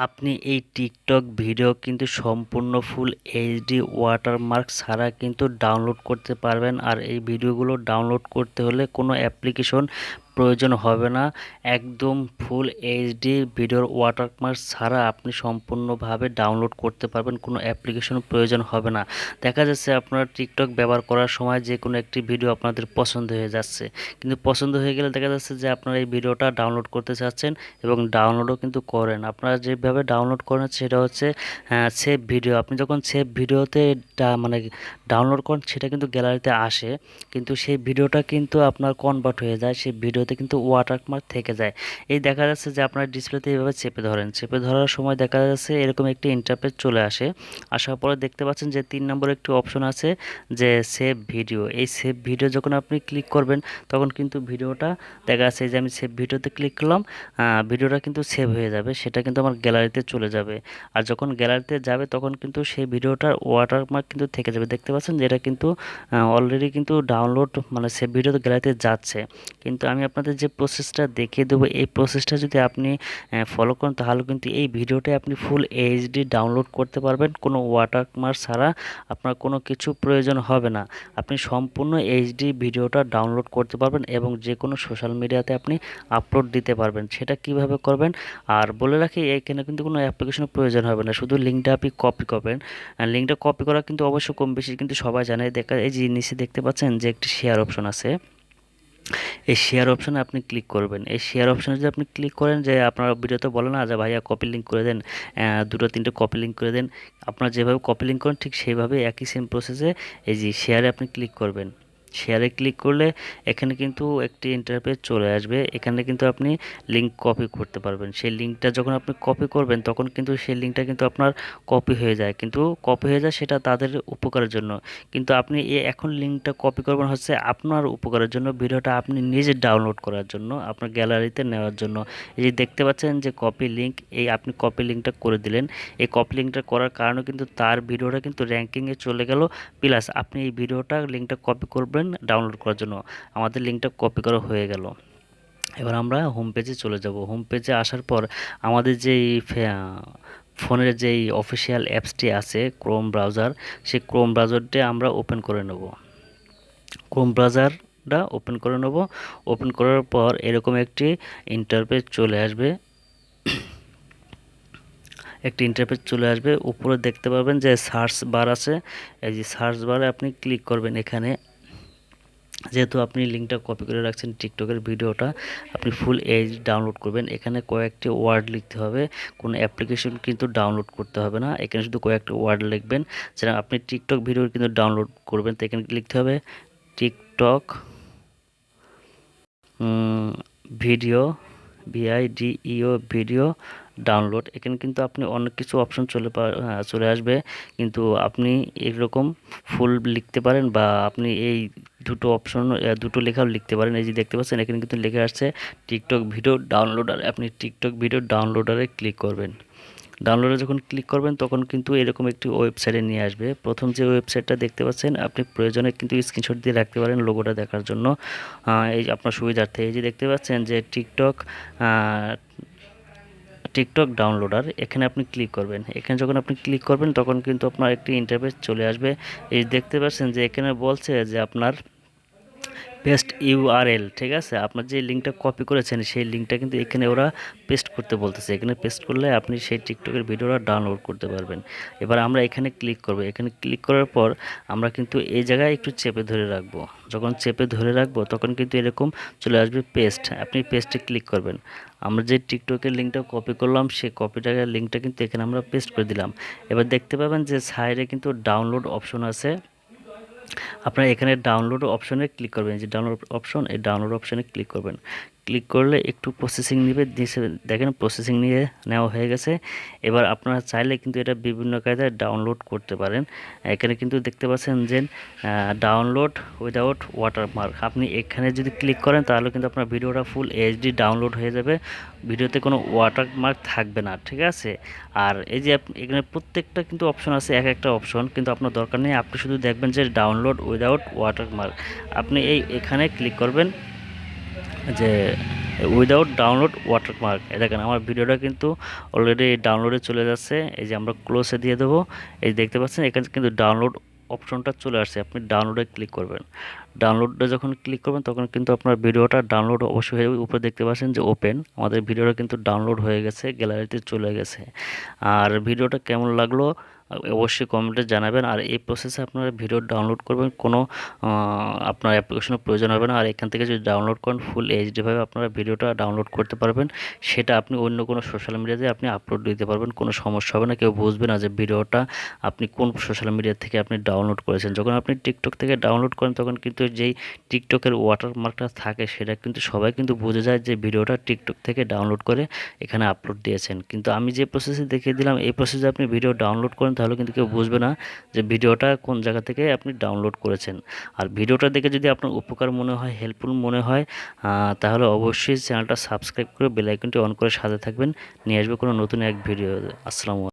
আপনি এই TikTok video কিন্তু সম্পূর্ণ ফুল এইচডি ওয়াটারমার্ক ছাড়া কিন্তু ডাউনলোড করতে পারবেন। আর এই ভিডিওগুলো ডাউনলোড করতে হলে কোনো অ্যাপ্লিকেশন প্রয়োজন হবে না। একদম ফুল এইচডি ভিডিওর ওয়াটারমার্ক ছাড়া আপনি সম্পূর্ণভাবে ডাউনলোড করতে পারবেন। কোনো অ্যাপ্লিকেশন প্রয়োজন হবে না। দেখা যাচ্ছে আপনার টিকটক ব্যবহার করার সময় যে কোনো একটি ভিডিও আপনাদের পছন্দ হয়ে যাচ্ছে। কিন্তু পছন্দ হয়ে গেলে দেখা যাচ্ছে যে আপনারা এই ভিডিওটা ডাউনলোড করতে চাচ্ছেন এবং ডাউনলোডও কিন্তু করেন। আপনারা যেভাবে ডাউনলোড করেন সেটা হচ্ছে সেভ ভিডিও আপনি যখন সেভ ভিডিওতে মানে ডাউনলোড করেন সেটা কিন্তু গ্যালারিতে আসে। কিন্তু সেই ভিডিওটা কিন্তু আপনার কনভার্ট হয়ে যায়। সেই ভিডিওতে ডিসপ্লেতে কিন্তু ওয়াটারমার্ক থেকে যায়। এই দেখা যাচ্ছে যে আপনার ডিসপ্লেতে এইভাবে চেপে ধরেন। চেপে ধরার সময় দেখা যাচ্ছে এরকম একটি ইন্টারপ্রেট চলে আসে। আসার পরে দেখতে পাচ্ছেন যে তিন নম্বর একটি অপশন আছে যে সেভ ভিডিও এই সেভ ভিডিও যখন আপনি ক্লিক করবেন, তখন কিন্তু ভিডিওটা দেখা যাচ্ছে যে আমি সেভ ভিডিওতে ক্লিক করলাম ভিডিওটা কিন্তু সেভ হয়ে যাবে। সেটা কিন্তু আমার গ্যালারিতে চলে যাবে। আর যখন গ্যালারিতে যাবে, তখন কিন্তু সেই ভিডিওটার ওয়াটারমার্ক কিন্তু থেকে যাবে। দেখতে পাচ্ছেন যে এটা কিন্তু অলরেডি কিন্তু ডাউনলোড মানে সেভ ভিডিও গ্যালারিতে যাচ্ছে। কিন্তু আমি আপনার আপনাদের যে প্রসেসটা দেখিয়ে দেবো, এই প্রসেসটা যদি আপনি ফলো করেন, তাহলে কিন্তু এই ভিডিওটা আপনি ফুল এইচডি ডাউনলোড করতে পারবেন। কোনো ওয়াটারমার্ক ছাড়া আপনার কোনো কিছু প্রয়োজন হবে না। আপনি সম্পূর্ণ এইচডি ভিডিওটা ডাউনলোড করতে পারবেন এবং যে কোনো সোশ্যাল মিডিয়াতে আপনি আপলোড দিতে পারবেন। সেটা কীভাবে করবেন? আর বলে রাখি, এখানে কিন্তু কোনো অ্যাপ্লিকেশনের প্রয়োজন হবে না। শুধু লিঙ্কটা আপনি কপি করবেন। লিঙ্কটা কপি করা কিন্তু অবশ্য কম বেশি, কিন্তু সবাই জানে, দেখা, এই যে নিচে দেখতে পাচ্ছেন যে একটি শেয়ার অপশন আছে। এই শেয়ার অপশানে আপনি ক্লিক করবেন। এই শেয়ার অপশানে যদি আপনি ক্লিক করেন যে আপনার ভিডিওতে বলে না যে ভাইয়া কপি লিঙ্ক করে দেন দুটো, তিনটে কপি লিঙ্ক করে দেন, আপনারা যেভাবে কপি লিঙ্ক করেন ঠিক সেইভাবে একই সেম প্রসেসে এই যে শেয়ারে আপনি ক্লিক করবেন। শেয়ারে ক্লিক করলে এখানে কিন্তু একটি ইন্টারপেজ চলে আসবে। এখানে কিন্তু আপনি লিঙ্ক কপি করতে পারবেন। সেই লিঙ্কটা যখন আপনি কপি করবেন, তখন কিন্তু সেই লিঙ্কটা কিন্তু আপনার কপি হয়ে যায়। কিন্তু কপি হয়ে যায় সেটা তাদের উপকারের জন্য। কিন্তু আপনি এখন লিঙ্কটা কপি করবেন হচ্ছে আপনার উপকারের জন্য। ভিডিওটা আপনি নিজে ডাউনলোড করার জন্য, আপনার গ্যালারিতে নেওয়ার জন্য। এই যে দেখতে পাচ্ছেন যে কপি লিঙ্ক এই আপনি কপি লিঙ্কটা করে দিলেন। এই কপি লিঙ্কটা করার কারণে কিন্তু তার ভিডিওটা কিন্তু র্যাঙ্কিংয়ে চলে গেল। প্লাস আপনি এই ভিডিওটা লিঙ্কটা কপি করবেন করবেন ডাউনলোড করার জন্য। আমাদের লিঙ্কটা কপি করা হয়ে গেল। এবার আমরা হোম পেজে চলে যাব। হোম পেজে আসার পর আমাদের যেই ফোনের যেই অফিসিয়াল অ্যাপসটি আছে ক্রোম ব্রাউজার সেই ক্রোম ব্রাউজারটি আমরা ওপেন করে নেব। ক্রোম ব্রাউজারটা ওপেন করে নেব। ওপেন করার পর এরকম একটি ইন্টারপেজ চলে আসবে। একটি ইন্টারপেজ চলে আসবে। উপরে দেখতে পাবেন যে সার্চ বার আছে। এই যে সার্চ বারে আপনি ক্লিক করবেন এখানে। যেহেতু আপনি লিঙ্কটা কপি করে রাখছেন টিকটকের ভিডিওটা আপনি ফুল এইচ ডাউনলোড করবেন। এখানে কয়েকটি ওয়ার্ড লিখতে হবে। কোনো অ্যাপ্লিকেশন কিন্তু ডাউনলোড করতে হবে না। এখানে শুধু কয়েকটি ওয়ার্ড লিখবেন। যেটা আপনি টিকটক ভিডিও কিন্তু ডাউনলোড করবেন, তো এখানে লিখতে হবে TikTok video V I D E O video download এখানে কিন্তু আপনি অনেক কিছু অপশন চলে হ্যাঁ, চলে আসবে। কিন্তু আপনি এরকম ফুল লিখতে পারেন বা আপনি এই দুটো অপশন দুটো লেখাও লিখতে পারেন। এই যে দেখতে পাচ্ছেন এখানে কিন্তু লেখা আসছে টিকটক ভিডিও ডাউনলোডার আপনি টিকটক ভিডিও ডাউনলোডারে ক্লিক করবেন। ডাউনলোডে যখন ক্লিক করবেন তখন কিন্তু এরকম একটি ওয়েবসাইটে নিয়ে আসবে। প্রথম যে ওয়েবসাইটটা দেখতে পাচ্ছেন আপনি প্রয়োজনে কিন্তু স্ক্রিনশট দিয়ে রাখতে পারেন লোগোটা দেখার জন্য। এই আপনার সুবিধার্থে এই যে দেখতে পাচ্ছেন যে টিকটক টিকটক ডাউনলোডার এখানে আপনি ক্লিক করবেন। এখানে যখন আপনি ক্লিক করবেন, তখন কিন্তু আপনার একটি ইন্টারফেস চলে আসবে। এই দেখতে পাচ্ছেন যে এখানে বলছে যে আপনার পেস্ট ইউআরএল ঠিক আছে? আপনার যে লিঙ্কটা কপি করেছেন, সেই লিঙ্কটা কিন্তু এখানে ওরা পেস্ট করতে বলতেছে। এখানে পেস্ট করলে আপনি সেই টিকটকের ভিডিওটা ডাউনলোড করতে পারবেন। এবার আমরা এখানে ক্লিক করব। এখানে ক্লিক করার পর আমরা কিন্তু এই জায়গায় একটু চেপে ধরে রাখব। যখন চেপে ধরে রাখব, তখন কিন্তু এরকম চলে আসবে পেস্ট আপনি পেস্টে ক্লিক করবেন। আমরা যে টিকটকের লিঙ্কটা কপি করলাম, সেই কপিটাকের লিঙ্কটা কিন্তু এখানে আমরা পেস্ট করে দিলাম। এবার দেখতে পাবেন যে সাইডে কিন্তু ডাউনলোড অপশন আছে। আপনারা এখানে ডাউনলোড অপশনে ক্লিক করবেন। যে ডাউনলোড অপশন এই ডাউনলোড অপশনে ক্লিক করবেন। ক্লিক করলে একটু প্রসেসিং নেবে। দেখেন প্রসেসিং নিয়ে নেওয়া হয়ে গেছে। এবার আপনারা চাইলে কিন্তু এটা বিভিন্ন কায়দায় ডাউনলোড করতে পারেন। এখানে কিন্তু দেখতে পাচ্ছেন যে ডাউনলোড উইদাউট ওয়াটারমার্ক আপনি এখানে যদি ক্লিক করেন, তাহলে কিন্তু আপনার ভিডিওটা ফুল এইচডি ডাউনলোড হয়ে যাবে। ভিডিওতে কোনো ওয়াটারমার্ক থাকবে না, ঠিক আছে? আর এই যে এখানে প্রত্যেকটা কিন্তু অপশন আছে, এক একটা অপশন কিন্তু আপনার দরকার নেই, আপনি শুধু দেখবেন যে ডাউনলোড উইদাউট ওয়াটারমার্ক আপনি এই এখানে ক্লিক করবেন। যে উইদাউট ডাউনলোড ওয়াটারমার্ক দেখেন, আমার ভিডিওটা কিন্তু অলরেডি ডাউনলোডে চলে যাচ্ছে। এই যে আমরা ক্লোজে দিয়ে দেবো। এই দেখতে পাচ্ছেন, এখানে কিন্তু ডাউনলোড অপশনটা চলে আসছে। আপনি ডাউনলোডে ক্লিক করবেন। ডাউনলোডে যখন ক্লিক করবেন, তখন কিন্তু আপনার ভিডিওটা ডাউনলোড অবশ্যই হয়ে যাবে। উপরে দেখতে পাচ্ছেন যে ওপেন আমাদের ভিডিওটা কিন্তু ডাউনলোড হয়ে গেছে গ্যালারিতে চলে গেছে। আর ভিডিওটা কেমন লাগল? অবশ্যই কমেন্টে জানাবেন। আর এই প্রসেসে আপনারা ভিডিও ডাউনলোড করবেন, কোনো আপনার অ্যাপ্লিকেশনের প্রয়োজন হবে না। আর এখান থেকে যদি ডাউনলোড করেন ফুল এইচডিভাবে আপনারা ভিডিওটা ডাউনলোড করতে পারবেন। সেটা আপনি অন্য কোনো সোশ্যাল মিডিয়াতে আপনি আপলোড দিতে পারবেন, কোনো সমস্যা হবে না। কেউ বুঝবে না যে ভিডিওটা আপনি কোন সোশ্যাল মিডিয়া থেকে আপনি ডাউনলোড করেছেন। যখন আপনি টিকটক থেকে ডাউনলোড করেন, তখন কিন্তু যেই টিকটকের ওয়াটারমার্কটা থাকে, সেটা কিন্তু সবাই কিন্তু বুঝে যায় যে ভিডিওটা টিকটক থেকে ডাউনলোড করে এখানে আপলোড দিয়েছেন। কিন্তু আমি যে প্রসেসে দেখিয়ে দিলাম, এই প্রসেসে আপনি ভিডিও ডাউনলোড করেন তাহলে কিন্তু কেউ বুঝবে না যে ভিডিওটা কোন জায়গা থেকে আপনি ডাউনলোড করেছেন। আর ভিডিওটা দেখে যদি আপনার উপকার মনে হয় হেল্পফুল মনে হয় তাহলে অবশ্যই চ্যানেলটা সাবস্ক্রাইব করে বেলাইকনটি অন করে সাথে থাকবেন। নিয়ে আসবে কোনো নতুন এক ভিডিও আসসালামু